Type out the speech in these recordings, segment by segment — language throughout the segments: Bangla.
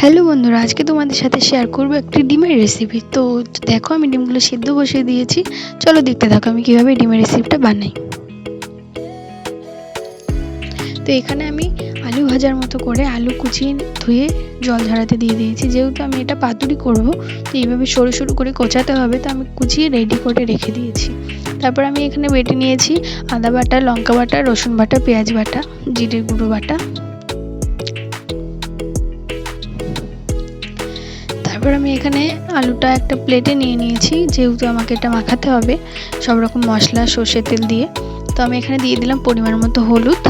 হ্যালো বন্ধুরা, আজকে তোমাদের সাথে শেয়ার করব একটি ডিমের রেসিপি তো দেখো, আমি ডিমগুলো সিদ্ধ বসিয়ে দিয়েছি। চলো দেখতে থাকো, আমি কীভাবে ডিমের রেসিপিটা বানাই। তো এখানে আমি আলু ভাজার মতো করে আলু কুচিয়ে ধুয়ে জল ঝরাতে দিয়ে দিয়েছি। যেহেতু আমি এটা পাতুরি করব, তো এইভাবে সরু সরু করে কোচাতে হবে, তো আমি কুচিয়ে রেডি করে রেখে দিয়েছি। তারপর আমি এখানে বেটে নিয়েছি আদা বাটা, লঙ্কা বাটা, রসুন বাটা, পেঁয়াজ বাটা জিরে গুঁড়ো বাটা। তারপর আমি এখানে আলুটা একটা প্লেটে নিয়ে নিয়েছি, যেহেতু আমাকে এটা মাখাতে হবে, সব রকম মশলা, সর্ষের তেল দিয়ে। তো আমি এখানে দিয়ে দিলাম পরিমাণ মতো হলুদ,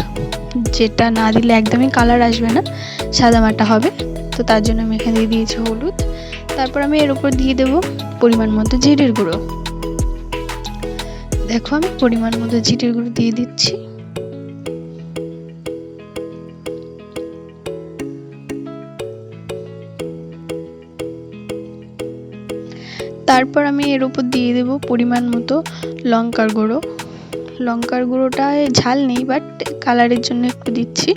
যেটা না দিলে একদমই কালার আসবে না সাদা মাটা হবে। তো তার জন্য আমি এখানে দিয়ে দিয়েছি হলুদ। তারপর আমি এর উপর দিয়ে দেব পরিমাণ মতো জিরের গুঁড়ো। দেখো আমি পরিমাণ মতো জিরের গুঁড়ো দিয়ে দিচ্ছি। তারপর আমি এর উপর দিয়ে দেব পরিমাণ মতো লঙ্কার গুঁড়ো। লঙ্কার গুঁড়োটায় ঝাল নেই বাট কালারের জন্য একটু দিচ্ছি।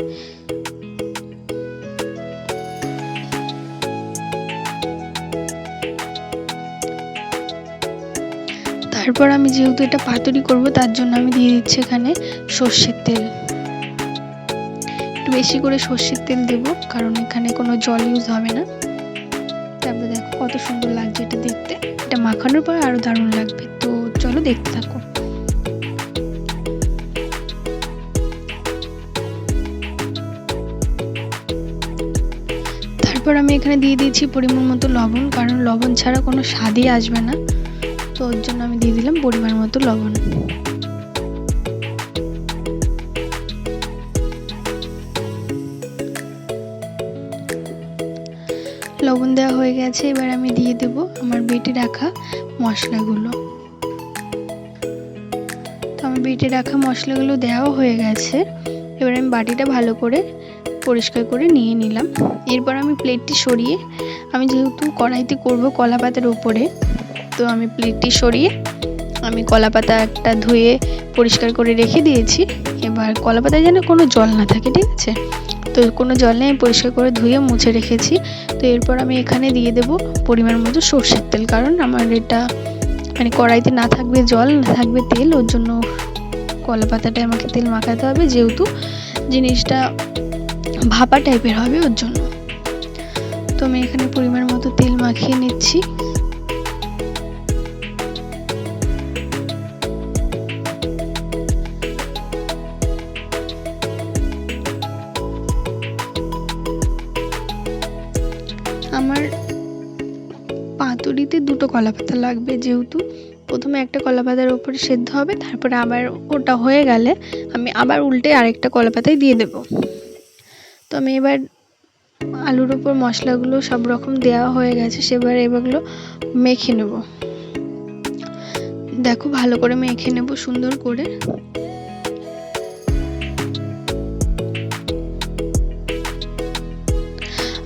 তারপর আমি যেহেতু এটা পাতুরি করব, তার জন্য আমি দিয়ে দিচ্ছি এখানে সর্ষের তেল। একটু বেশি করে সর্ষের তেল দেব, কারণ এখানে কোনো জল ইউজ হবে না। তারপর দেখো কত সুন্দর লাগছে এটা দেখতে। এটা মাখানোর পর আরও দারুণ লাগবে। তো চলো দেখতে থাকো। তারপর আমি এখানে দিয়ে দিয়েছি পরিমাণ মতো লবণ, কারণ লবণ ছাড়া কোনো স্বাদই আসবে না। তো ওর জন্য আমি দিয়ে দিলাম পরিমাণ মতো লবণ। লবণ দেওয়া হয়ে গেছে, এবার আমি দিয়ে দেব আমার বেটে রাখা মশলাগুলো। তো আমার বেটে রাখা মশলাগুলো দেওয়া হয়ে গেছে, এবার আমি বাটিটা ভালো করে পরিষ্কার করে নিয়ে নিলাম। এরপর আমি প্লেটটি সরিয়ে, আমি যেহেতু কড়াইতে করব কলা পাতার উপরে, তো আমি প্লেটটি সরিয়ে আমি কলা পাতা একটা ধুয়ে পরিষ্কার করে রেখে দিয়েছি। এবার কলা পাতায় যেন কোনো জল না থাকে, ঠিক আছে? তো কোনো জল নেই পরিষ্কার করে ধুয়ে মুছে রেখেছি। তো এরপর আমি এখানে দিয়ে দেব পরিমাণ মতো সর্ষের তেল, কারণ আমার এটা মানে কড়াইতে না থাকবে জল, না থাকবে তেল, ওর জন্য কলা পাতাটায় আমাকে তেল মাখাতে হবে, যেহেতু জিনিসটা ভাপা টাইপের হবে ওর জন্য। তো আমি এখানে পরিমাণ মতো তেল মাখিয়ে নিচ্ছি। আমার পাতুরিতে দুটো কলা পাতা লাগবে যেহেতু। প্রথমে একটা কলা পাতার উপরে সেদ্ধ হবে, তারপরে আবার ওটা হয়ে গেলে আমি আবার উল্টে আরেকটা কলা পাতায় দিয়ে দেব। তো আমি এবার আলুর ওপর মশলাগুলো সব রকম দেওয়া হয়ে গেছে, সেবার এবারগুলো মেখে নেব। দেখো ভালো করে মেখে নেব সুন্দর করে।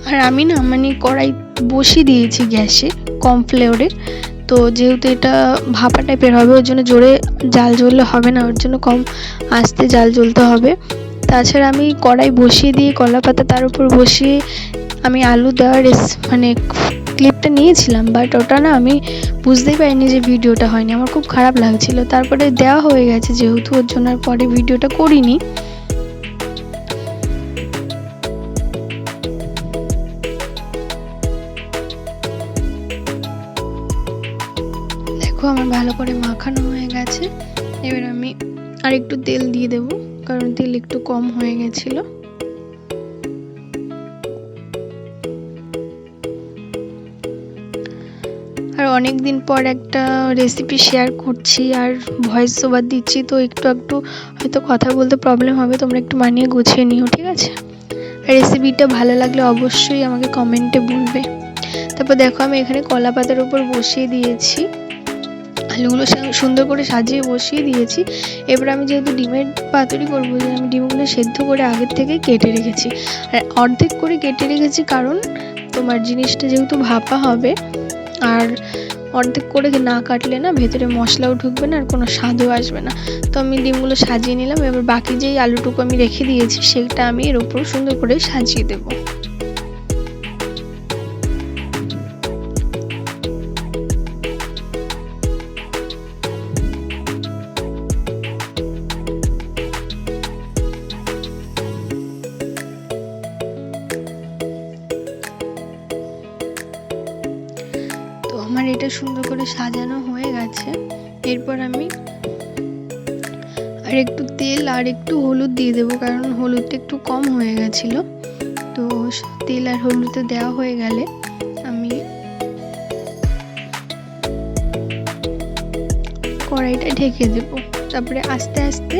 আর আমি না মানে কড়াই বসিয়ে দিয়েছি গ্যাসে, কম ফ্লেওরে তো যেহেতু এটা ভাপা টাইপের হবে, ওর জন্য জোরে জাল জ্বললে হবে না, ওর জন্য কম আস্তে জাল জ্বলতে হবে। তাছাড়া আমি কড়াই বসিয়ে দিয়ে কলা পাতা তার উপর বসিয়ে আমি আলু দেওয়ার মানে ক্লিপটা নিয়েছিলাম বাট ওটা না আমি বুঝতেই পারিনি যে ভিডিওটা হয়নি। আমার খুব খারাপ লাগছিল। তারপরে দেওয়া হয়ে গেছে যেহেতু, ওর জন্য আর পরে ভিডিওটা করিনি। আমার ভালো করে মাখানো হয়ে গেছে। এবার আমি আর একটু তেল দিয়ে দেব, কারণ তেল একটু কম হয়ে গেছিল। আর অনেক দিন পর একটা রেসিপি শেয়ার করছি, আর ভয়েস ওভার দিচ্ছি, তো একটু একটু হয়তো কথা বলতে প্রবলেম হবে, তোমরা একটু মানিয়ে গুছিয়ে নিও, ঠিক আছে? রেসিপিটা ভালো লাগলে অবশ্যই আমাকে কমেন্টে বলবে। তারপর দেখো আমি এখানে কলা পাতার উপর বসিয়ে দিয়েছি। আলুগুলো সুন্দর করে সাজিয়ে বসিয়ে দিয়েছি। এবার আমি যেহেতু ডিমের পাতুরি করব আমি ডিমগুলো সেদ্ধ করে আগের থেকে কেটে রেখেছি। আর অর্ধেক করে কেটে রেখেছি কারণ তোমার জিনিসটা যেহেতু ভাপা হবে, আর অর্ধেক করে না কাটলে না ভেতরে মশলাও ঢুকবে না আর কোনো স্বাদও আসবে না। তো আমি ডিমগুলো সাজিয়ে নিলাম, এবার বাকি যেই আলুটুকু আমি রেখে দিয়েছি, সেটা আমি এর উপর সুন্দর করে সাজিয়ে দেবো। এটা সুন্দর করে সাজানো হয়ে গেছে। এরপর আমি আর একটু তেল আর একটু হলুদ দিয়ে দেবো, কারণ হলুদটা একটু কম হয়ে গেছিল। তো তেল আর হলুদে দেওয়া হয়ে গেলে আমি কড়াইটা ঢেকে দেব। তারপরে আস্তে আস্তে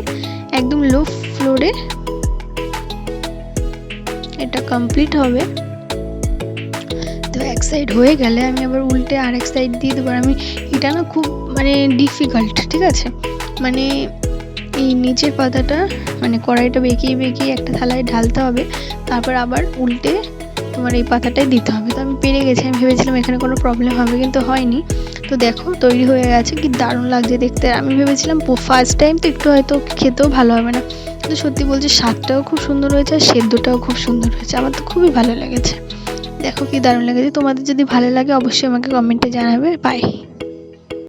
একদম লো ফ্লোরে এটা কমপ্লিট হবে। এক সাইড হয়ে গেলে আমি আবার উল্টে আরেক সাইড দিয়ে দেবো। আমি, এটা না খুব মানে ডিফিকাল্ট ঠিক আছে? মানে এই নিচের পাতাটা মানে কড়াইটা বেঁকিয়ে বেঁকিয়ে একটা থালায় ঢালতে হবে। তারপর আবার উল্টে তোমার এই পাতাটাই দিতে হবে। তো আমি পেরে গেছি, আমি ভেবেছিলাম এখানে কোনো প্রবলেম হবে, কিন্তু হয়নি। তো দেখো, তৈরি হয়ে গেছে, কি দারুণ লাগছে দেখতে। আমি ভেবেছিলাম ফার্স্ট টাইম তো একটু হয়তো খেতেও ভালো হবে না। কিন্তু সত্যি বলছি, স্বাদটাও খুব সুন্দর হয়েছে, আর সেদ্ধটাও খুব সুন্দর হয়েছে। আমার তো খুবই ভালো লেগেছে। দেখো কি দারুণ লেগেছে। তোমাদের যদি ভালো লাগে অবশ্যই আমাকে কমেন্টে জানাবে। বাই